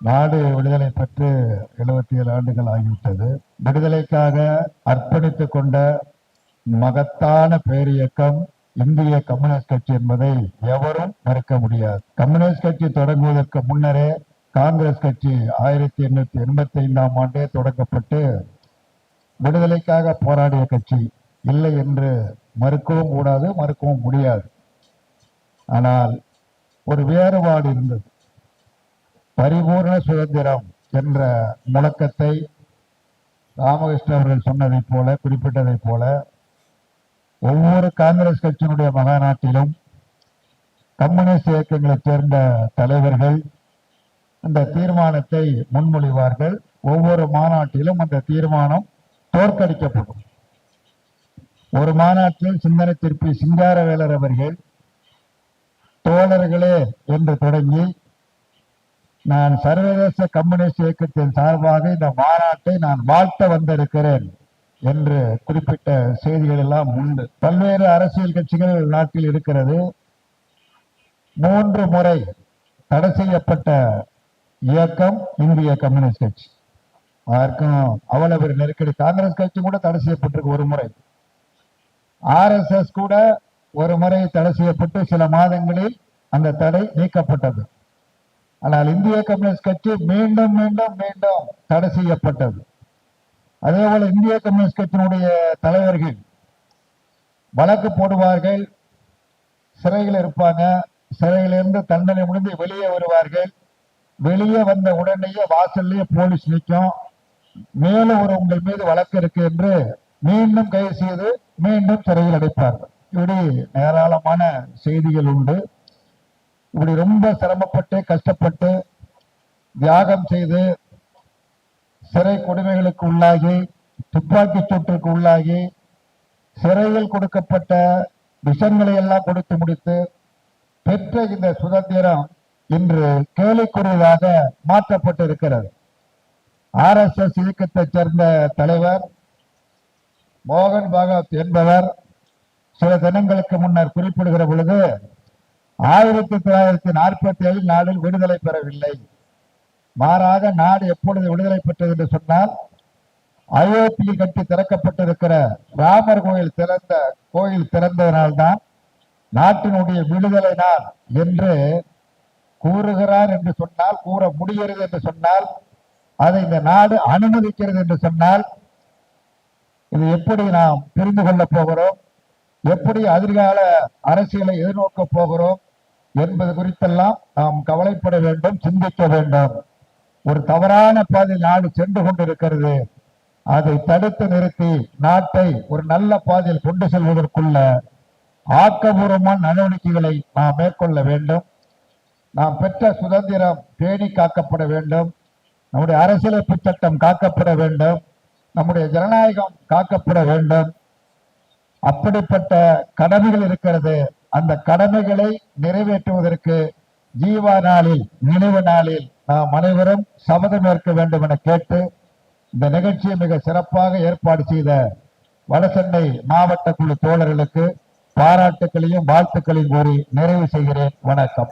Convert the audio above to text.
நாடு விடுதலை பெற்று எழுபத்தி ஏழு ஆண்டுகள் ஆகிவிட்டது. விடுதலைக்காக அர்ப்பணித்துக் கொண்ட மகத்தான பேரியக்கம் இந்திய கம்யூனிஸ்ட் கட்சி என்பதை எவரும் மறுக்க முடியாது. கம்யூனிஸ்ட் கட்சி தொடங்குவதற்கு முன்னரே காங்கிரஸ் கட்சி ஆயிரத்தி எண்ணூத்தி எண்பத்தி ஐந்தாம் ஆண்டே தொடங்கப்பட்டு விடுதலைக்காக போராடிய கட்சி இல்லை என்று மறுக்கவும் கூடாது மறுக்கவும் முடியாது. ஆனால் ஒரு வேறுபாடு இருந்தது. பரிபூர்ண சுதந்திரம் என்ற முழக்கத்தை ராமகிருஷ்ண அவர்கள் சொன்னதைப் போல குறிப்பிட்டதைப் போல ஒவ்வொரு காங்கிரஸ் கட்சியினுடைய மகாநாட்டிலும் கம்யூனிஸ்ட் இயக்கங்களைச் சேர்ந்த தலைவர்கள் அந்த தீர்மானத்தை முன்மொழிவார்கள். ஒவ்வொரு மாநாட்டிலும் அந்த தீர்மானம் தோற்கடிக்கப்படும். ஒரு மாநாட்டில் சிந்தனை திருப்பி சிங்காரவேலர் அவர்கள் தோழர்களே என்று தொடங்கி நான் சர்வதேச கம்யூனிஸ்ட் இயக்கத்தின் சார்பாக இந்த மாநாட்டை நான் வாழ்த்த வந்திருக்கிறேன் என்று குறிப்பிட்ட செய்திகள் எல்லாம் உண்டு. பல்வேறு அரசியல் கட்சிகள் நாட்டில் இருக்கிறது. மூன்று முறை தடை செய்யப்பட்ட இயக்கம் இந்திய கம்யூனிஸ்ட் கட்சி. அதற்கும் அவ்வளவு பெரிய நெருக்கடி. காங்கிரஸ் கட்சி கூட தடை செய்யப்பட்டிருக்கு ஒரு முறை. ஆர்எஸ்எஸ் கூட ஒரு முறை தடை செய்யப்பட்டு சில மாதங்களில் அந்த தடை நீக்கப்பட்டது. ஆனால் இந்திய கம்யூனிஸ்ட் கட்சி மீண்டும் மீண்டும் மீண்டும் தடை செய்யப்பட்டது. அதே போல இந்திய கம்யூனிஸ்ட் கட்சியினுடைய தலைவர்கள் வழக்கு போடுவார்கள் சிறையில் இருப்பாங்க சிறையிலிருந்து தண்டனை முடிந்து வெளியே வருவார்கள். வெளியே வந்த உடனேயே வாசல்லையே போலீஸ் நிற்கும். மேலும் ஒரு உங்கள் மீது வழக்கு இருக்கு என்று மீண்டும் கைது செய்து மீண்டும் சிறையில் அடைப்பார்கள். இப்படி ஏராளமான செய்திகள் உண்டு. இப்படி ரொம்ப சிரமப்பட்டு கஷ்டப்பட்டு தியாகம் செய்து சிறை கொடுமைகளுக்கு உள்ளாகி துப்பாக்கி சூட்டுக்கு உள்ளாகி சிறையில் கொடுக்கப்பட்ட விஷங்களை எல்லாம் கொடுத்து முடித்து பெற்ற இந்த சுதந்திரம் இன்று கேலிக்குரியதாக மாற்றப்பட்டிருக்கிறது. ஆர் எஸ் எஸ் இயக்கத்தைச் சேர்ந்த தலைவர் மோகன் பாகவத் என்பவர் சில தினங்களுக்கு முன்னர் குறிப்பிடுகிற பொழுது ஆயிரத்தி தொள்ளாயிரத்தி நாற்பத்தி ஏழில் நாடில் விடுதலை பெறவில்லை. மாறாக நாடு எப்பொழுது விடுதலை பெற்றது என்று சொன்னால் அயோத்தியில் கட்டி திறக்கப்பட்டிருக்கிற ராமர் கோயில் திறந்த கோயில் திறந்ததனால்தான் நாட்டினுடைய விடுதலை நாள் என்று கூறுகிறார் என்று சொன்னால் கூற முடிகிறது என்று சொன்னால் அதை இந்த நாடு அனுமதிக்கிறது என்று சொன்னால் இது எப்படி நாம் தெரிந்து கொள்ளப் போகிறோம்? எப்படி எதிர்கால அரசியலை எதிர்நோக்கப் போகிறோம்? என்பது குறித்தெல்லாம் நாம் கவலைப்பட வேண்டும் சிந்திக்க வேண்டும். ஒரு தவறான பாதையில் நாடு சென்று கொண்டிருக்கிறது. அதை தடுத்து நிறுத்தி நாட்டை ஒரு நல்ல பாதையில் கொண்டு செல்வதற்குள்ள ஆக்கபூர்வமான நடவடிக்கைகளை நாம் மேற்கொள்ள வேண்டும். நாம் பெற்ற சுதந்திரம் பேணி காக்கப்பட வேண்டும். நம்முடைய அரசியலமைப்பு சட்டம் காக்கப்பட வேண்டும். நம்முடைய ஜனநாயகம் காக்கப்பட வேண்டும். அப்படிப்பட்ட கடமைகள் இருக்கிறது. அந்த கடமைகளை நிறைவேற்றுவதற்கு ஜீவா நாளில் நினைவு நாளில் நாம் அனைவரும் சபதம் ஏற்க வேண்டும் என கேட்டு இந்த நிகழ்ச்சியை மிக சிறப்பாக ஏற்பாடு செய்த வடசென்னை மாவட்ட குழு தோழர்களுக்கு பாராட்டுக்களையும் வாழ்த்துக்களையும் கூறி நிறைவு செய்கிறேன். வணக்கம்.